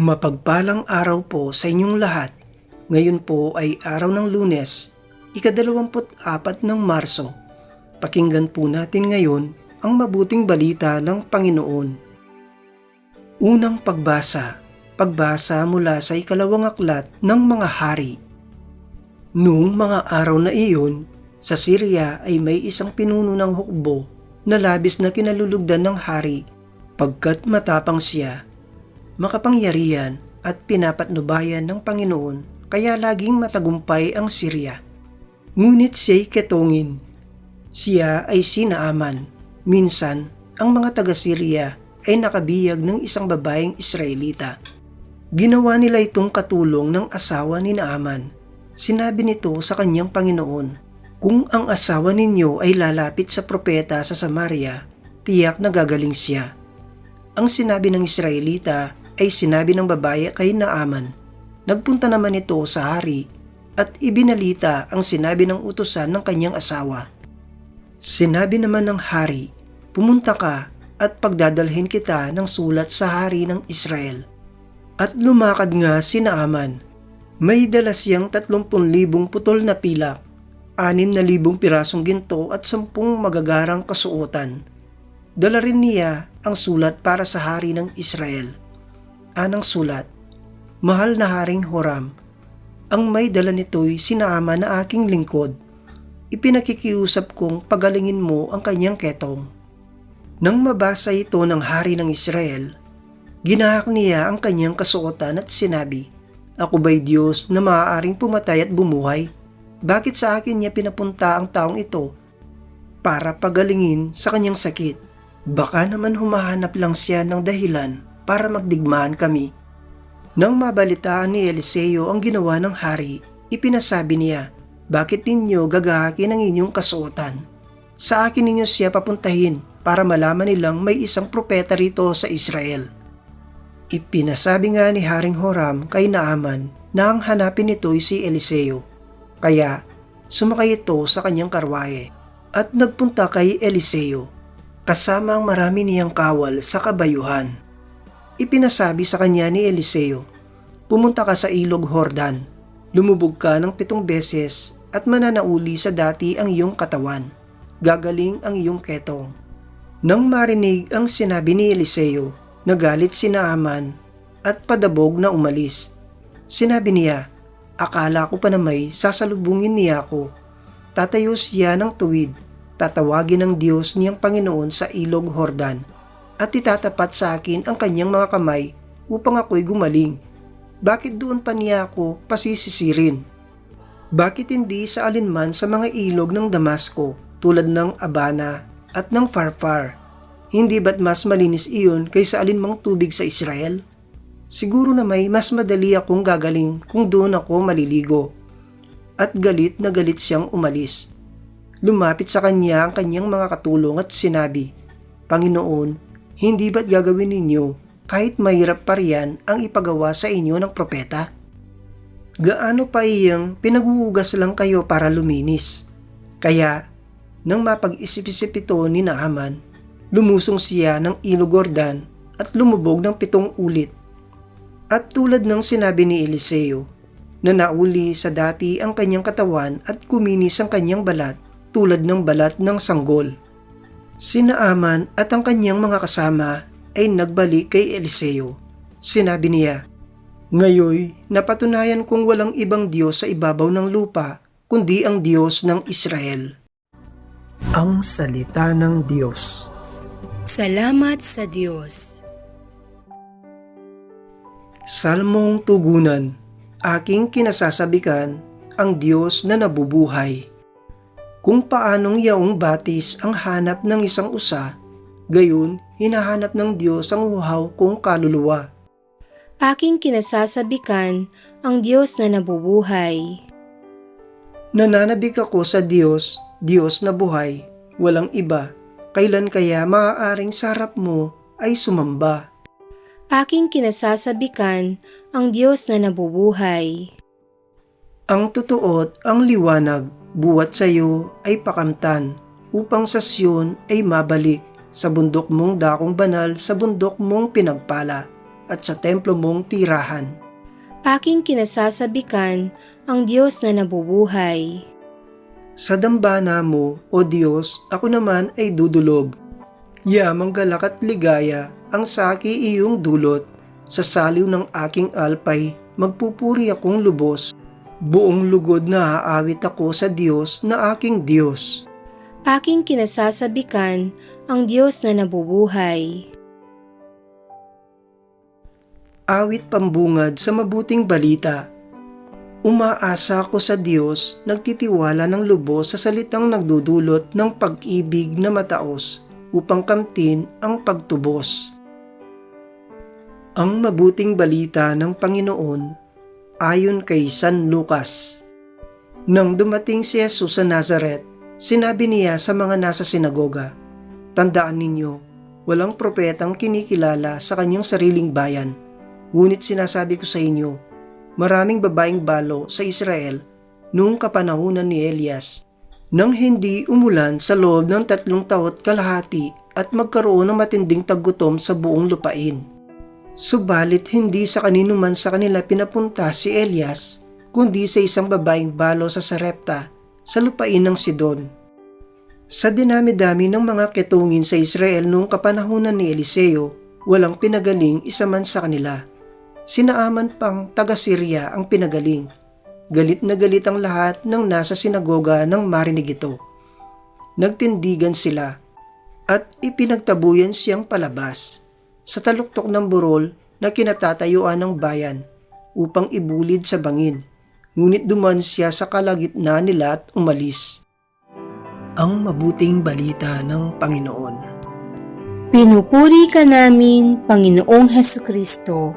Mapagpalang araw po sa inyong lahat. Ngayon po ay araw ng lunes, ikadalawamput apat ng Marso. Pakinggan po natin ngayon ang mabuting balita ng Panginoon. Unang pagbasa, pagbasa mula sa ikalawang aklat ng mga hari. Noong mga araw na iyon, sa Syria ay may isang pinuno ng hukbo na labis na kinalulugdan ng hari pagkat matapang siya makapangyarihan at pinapatnubayan ng Panginoon kaya laging matagumpay ang Syria. Ngunit siya'y ketongin. Siya ay sinaaman. Minsan, ang mga taga-Syria ay nakabiyag ng isang babaeng Israelita. Ginawa nila itong katulong ng asawa ni Naaman. Sinabi nito sa kanyang Panginoon, Kung ang asawa ninyo ay lalapit sa propeta sa Samaria, tiyak na gagaling siya. Ang sinabi ng Israelita ay sinabi ng babae kay Naaman. Nagpunta naman ito sa hari at ibinalita ang sinabi ng utusan ng kanyang asawa. Sinabi naman ng hari, pumunta ka at pagdadalhin kita ng sulat sa hari ng Israel. At lumakad nga si Naaman. May dala siyang 30,000 putol na pilak, 6,000 pirasong ginto at 10 magagarang kasuotan. Dala rin niya ang sulat para sa hari ng Israel anang sulat, Mahal na Haring Horam, ang may dala nito'y sinaama na aking lingkod. Ipinakikiusap kong pagalingin mo ang kanyang ketong. Nang mabasa ito ng hari ng Israel, ginahak niya ang kanyang kasuotan at sinabi, Ako ba'y Diyos na maaaring pumatay at bumuhay? Bakit sa akin niya pinapunta ang taong ito para pagalingin sa kanyang sakit? Baka naman humahanap lang siya ng dahilan para magdigmaan kami. Nang mabalitaan ni Eliseo ang ginawa ng hari, ipinasabi niya, Bakit ninyo gagahakin ang inyong kasuotan? Sa akin ninyo siya papuntahin para malaman nilang may isang propeta rito sa Israel. Ipinasabi nga ni Haring Horam kay Naaman na ang hanapin nito'y si Eliseo. Kaya sumakay ito sa kanyang karwaye at nagpunta kay Eliseo kasama ang marami niyang kawal sa kabayuhan. Ipinasabi sa kanya ni Eliseo, Pumunta ka sa ilog Hordan, lumubog ka ng pitong beses at mananauli sa dati ang iyong katawan. Gagaling ang iyong ketong. Nang marinig ang sinabi ni Eliseo, nagalit si Naaman at padabog na umalis. Sinabi niya, akala ko pa na may sasalubungin niya ako. Tatayo siya ng tuwid, tatawagin ng Diyos niyang Panginoon sa ilog Hordan at itatapat sa akin ang kanyang mga kamay upang ako'y gumaling. Bakit doon pa niya ako pasisisirin? Bakit hindi sa alinman sa mga ilog ng Damasco tulad ng Abana at ng Farfar? Hindi ba't mas malinis iyon kaysa alinmang tubig sa Israel? Siguro na may mas madali akong gagaling kung doon ako maliligo. At galit na galit siyang umalis. Lumapit sa kanya ang kanyang mga katulong at sinabi, Panginoon, hindi ba't gagawin ninyo kahit mahirap pa riyan ang ipagawa sa inyo ng propeta? Gaano pa iyang pinaguugas lang kayo para luminis? Kaya, nang mapag-isip-isip ito ni Naaman, lumusong siya ng ilog Jordan at lumubog ng pitong ulit. At tulad ng sinabi ni Eliseo, na nauli sa dati ang kanyang katawan at kuminis ang kanyang balat tulad ng balat ng sanggol. Sina Aman at ang kanyang mga kasama ay nagbalik kay Eliseo. Sinabi niya, Ngayoy, napatunayan kong walang ibang Diyos sa ibabaw ng lupa, kundi ang Diyos ng Israel. Ang Salita ng Diyos Salamat sa Diyos. Salmong Tugunan Aking kinasasabikan ang Diyos na nabubuhay kung paanong yaong batis ang hanap ng isang usa, gayon hinahanap ng Diyos ang uhaw kong kaluluwa. Aking kinasasabikan ang Diyos na nabubuhay. Nananabik ako sa Diyos, Diyos na buhay, walang iba. Kailan kaya maaaring sarap mo ay sumamba? Aking kinasasabikan ang Diyos na nabubuhay. Ang totoo't ang liwanag buwat sa iyo ay pakamtan, upang sa Siyon ay mabalik, sa bundok mong dakong banal, sa bundok mong pinagpala, at sa templo mong tirahan. Aking kinasasabikan ang Diyos na nabubuhay. Sa dambana mo, O Diyos, ako naman ay dudulog. Yamang galak at ligaya ang saki iyong dulot. Sa saliw ng aking alpay, magpupuri akong lubos. Buong lugod na aawit ako sa Diyos na aking Diyos. Aking kinasasabikan ang Diyos na nabubuhay. Awit pambungad sa mabuting balita. Umaasa ako sa Diyos, nagtitiwala ng lubos sa salitang nagdudulot ng pag-ibig na mataos upang kamtin ang pagtubos. Ang mabuting balita ng Panginoon ayon kay San Lucas. Nang dumating si Jesus sa Nazareth, sinabi niya sa mga nasa sinagoga, Tandaan ninyo, walang propetang kinikilala sa kanyang sariling bayan. Ngunit sinasabi ko sa inyo, maraming babaeng balo sa Israel noong kapanahunan ni Elias nang hindi umulan sa loob ng tatlong taot kalahati at magkaroon ng matinding taggutom sa buong lupain. Subalit hindi sa kanino man sa kanila pinapunta si Elias, kundi sa isang babaeng balo sa Sarepta sa lupain ng Sidon. Sa dinami-dami ng mga ketungin sa Israel noong kapanahunan ni Eliseo, walang pinagaling isa man sa kanila. Sinaaman pang taga-Syria ang pinagaling. Galit na galit ang lahat ng nasa sinagoga nang marinig ito. Nagtindigan sila at ipinagtabuyan siyang palabas sa taluktok ng burol na kinatatayuan ng bayan upang ibulid sa bangin. Ngunit duman siya sa kalagitnaan nila at umalis. Ang mabuting balita ng Panginoon. Pinupuri ka namin, Panginoong Heso Kristo.